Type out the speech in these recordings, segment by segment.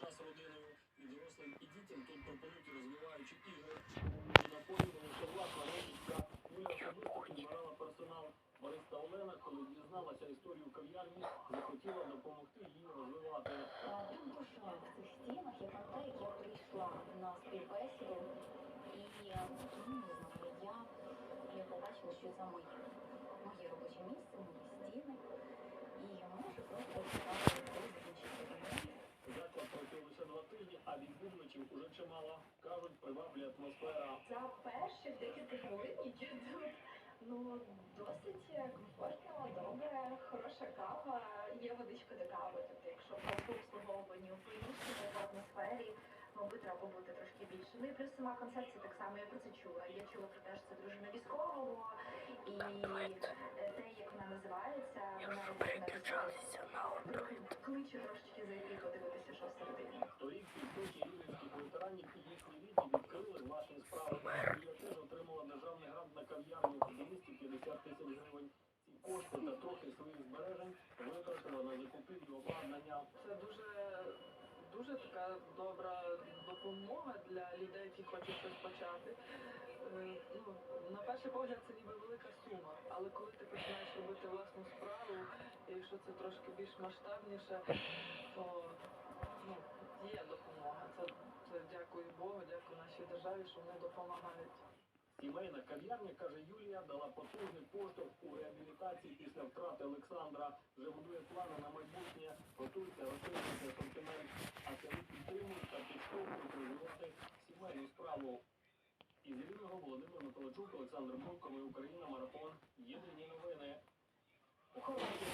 час родиною і дорослим, і дітям тут пропонують розвиваючі ігри. І наповнювали, що власна родичка Юля особисто підбирала персонал. Бариста Олена, коли дізналася історію кав'ярні, захотіла допомогти їй розвивати. В цих стінах, та, як я прийшла на співбесіду, і е, ну, я, я побачила, що це моє, моє відвідувачів уже чимало. Кажуть, приваблює атмосфера. За перші декілька хвилин я тут ну, досить комфортно, добре, хороша кава, є водичка до кави. Тобто, якщо просто обслуговувані у приміщенні в атмосфері, мабуть, треба бути трошки більше. Ну і плюс сама концепція так само я про це чула. Я чула про те, що це дружина військового, і е, те, як вона називається, вона трохи кличе трошечки зайти подивитися, що всередині. Торік підсуті їхні рідні відкрили власні справи. Юля теж отримала державний грант на кав'ярню 250 тисяч гривень. Ці кошти та трохи своїх збережень витратила на закупівлю обладнання. Це дуже, дуже така добра допомога для людей, які хочуть щось почати. Е, Ну, на перший погляд це ніби велика сума, але коли ти починаєш робити власну справу, і якщо це трошки більш масштабніше, то ну, є допомога. Це дякую Богу, дякую нашій державі, що вони допомагають. Сімейна кав'ярня, каже Юлія, дала потужний поштовх у реабілітації після втрати Олександра. Вже будує плани на майбутнє, готується розширювати асортимент, а самі підтримують та підштовхують розвивати сімейну справу. Із Рівного Володимир Миколайчук, Олександр Бурко, Україна, Марафон. Єдині новини. У Хорватії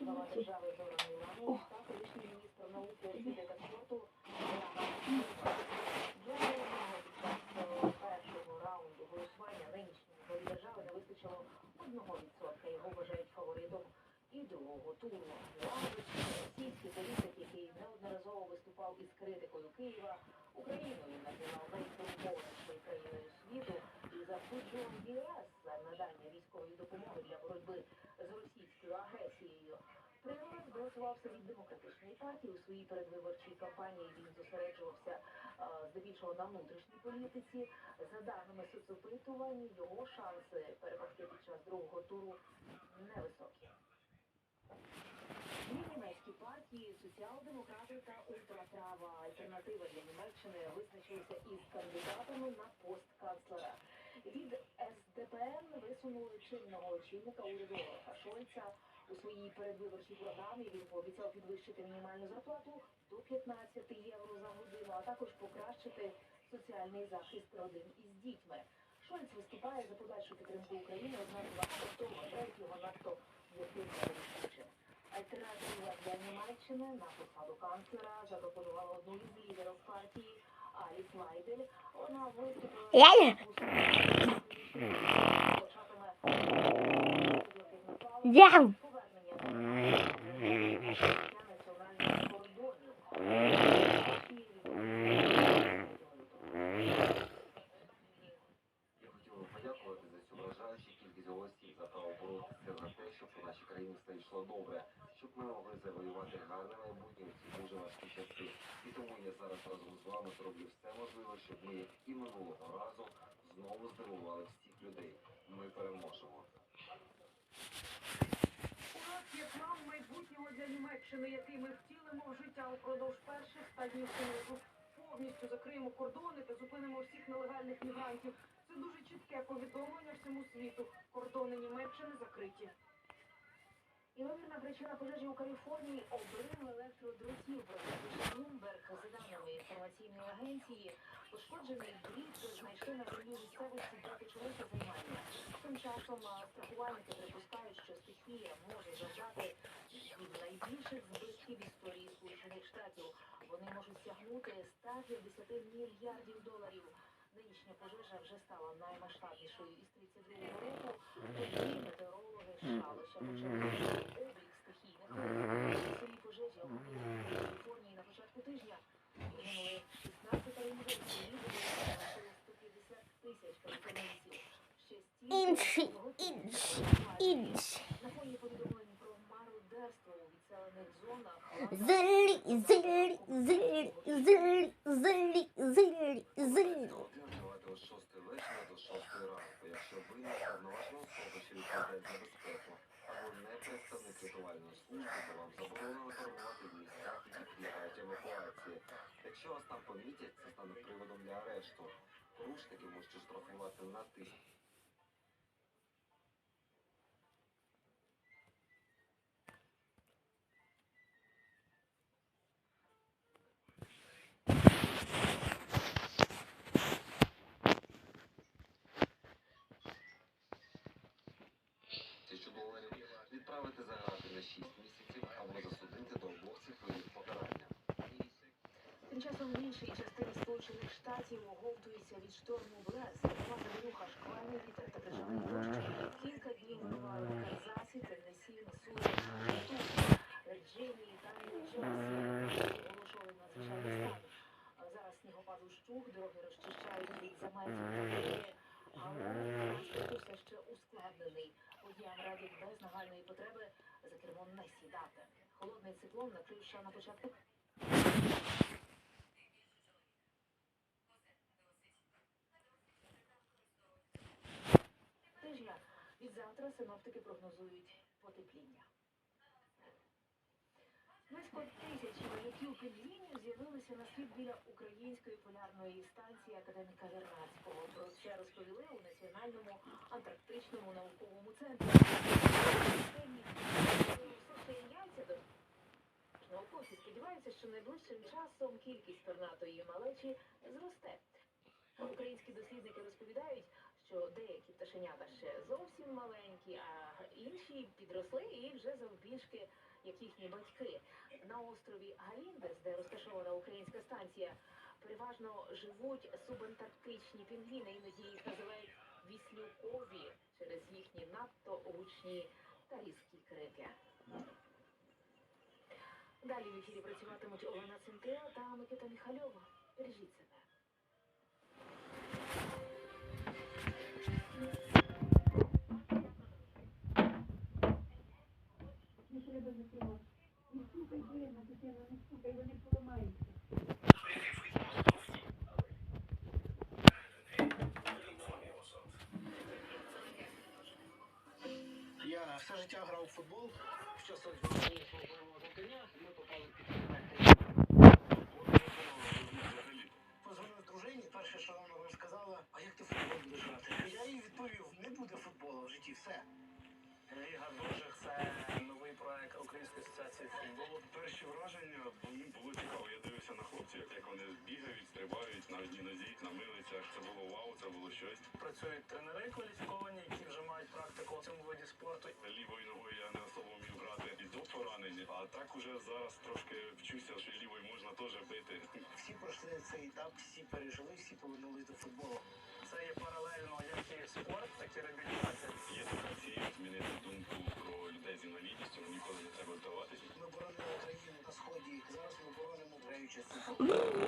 глава を見 від демократичної партії у своїй передвиборчій кампанії. Він зосереджувався е, здебільшого на внутрішній політиці. За даними соцопитувань, його шанси перемогти під час другого туру невисокі. Дві німецькі партії, соціал-демократи та ультраправа альтернатива для Німеччини визначилися із кандидатами на пост канцлера. Від СДПН висунули чинного очільника уряду Олафа Шольца. У своїй передвиборчій програмі він пообіцяв підвищити мінімальну зарплату до 15 євро за годину, а також покращити соціальний захист родин із дітьми. Шольц виступає за подальшу підтримку України, однак багато хто вважають його надто рішучим. Альтернатива для Німеччини на посаду канцлера запропонувала одну із лідерів партії Аліс Майдель. Вона виступила Я- знову здивували всіх людей. Ми переможемо. У нас є план майбутнього для Німеччини, який ми втілимо в життя упродовж перших ста днів синозу. Повністю закриємо кордони та зупинимо всіх нелегальних мігрантів. Це дуже чітке повідомлення всьому світу. Кордони Німеччини закриті. Ймовірна причина пожежі у Каліфорнії – обрив електродротів. Bloomberg. За даними інформаційної агенції, пошкоджений дріт знайшли на землі місцевості, де почалося займання. Тим часом страхувальники припускають, що стихія може завдати від найбільших збитків історії Сполучених Штатів. Вони можуть сягнути 150 мільярдів доларів. Нинішня пожежа вже стала наймасштабнішою із 32 року. Тоді метеорологи США лише почали облік стихійних. Селі пожежі охопили Каліфорнії на початку тижня. Загинули 16 людей, люди залишили 150 тисяч каліфорнійців. Ще стільки Інші, інші, інші. На фоні повідомлень про мародерство у зелі, зелі, зелі, зелі, зелі, зелі, зелі. Годин тривати о 6 вечора до 6 ранку, якщо ви не повноважна особа, що евакуації. Якщо вас там помітять, це стане приводом для арешту. Порушники можуть штрафувати на тисячу. відправити за грати на 6 місяців або засудити до обох цифрових покарання. Тим часом в іншій частині Сполучених Штатів оговтується від шторму Блес. Нова завірюха, шквальний вітер та державний дощ. Кілька днів вбивали в Канзасі, Теннессі, Міссурі, Тут, Вірджинії та Нью-Джерсі. Оголошували надзвичайний стан. Зараз снігопад ущух, дороги розчищають від заметів. Але все ще ускладнений. Водіям радять без нагальної потреби за кермом не сідати. Холодний циклон накрив ще на початку Від завтра синоптики прогнозують потепління. Близько тисячі маяків пінгвінів з'явилися на світ біля української полярної станції академіка Вернадського. Про це розповіли у Національному антарктичному науковому центрі. Науковці сподіваються, що найближчим часом кількість пернатої малечі зросте. Українські дослідники розповідають, що деякі пташенята ще зовсім маленькі, а інші підросли і вже завбільшки, як їхні батьки. На острові Галіндес, де розташована українська станція, переважно живуть субантарктичні пінгвіни, іноді їх називають віслюкові через їхні надто гучні та різкі крики. Далі в ефірі працюватимуть Олена Цинтила та Микита Міхальова. Бережіть себе. Я все життя грав у футбол. Що це бойового завдання, одній нозі, на милицях. Це було вау, це було щось. Працюють тренери кваліфіковані, які вже мають практику в цьому виді спорту. Лівою ногою я не особо вмів грати і до поранень. А так уже зараз трошки вчуся, що лівою можна теж бити. Всі пройшли цей етап, всі пережили, всі повернулись до футболу. Це є паралельно як і спорт, так і реабілітація. Є така змінити думку про людей з інвалідністю. Ніколи не треба здаватися. Ми боронили Україну на сході. Зараз ми боронимо Україну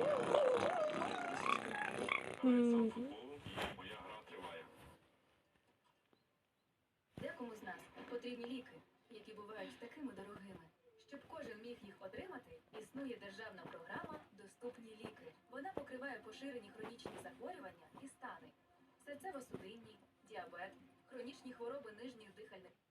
потрібні ліки, які бувають такими дорогими. Щоб кожен міг їх отримати, існує державна програма Доступні ліки. Вона покриває поширені хронічні захворювання і стани, серцево-судинні, діабет, хронічні хвороби нижніх дихальних.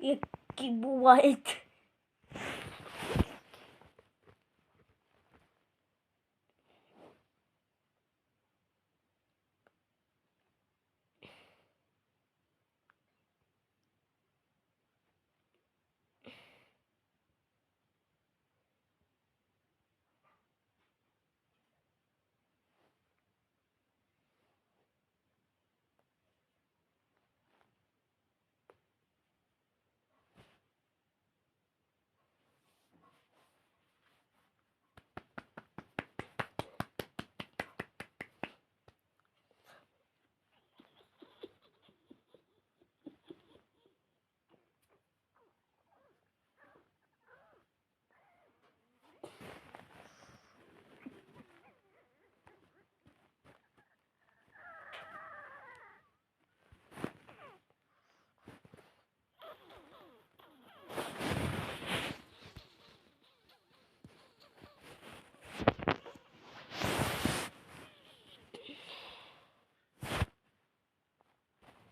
Які бувають.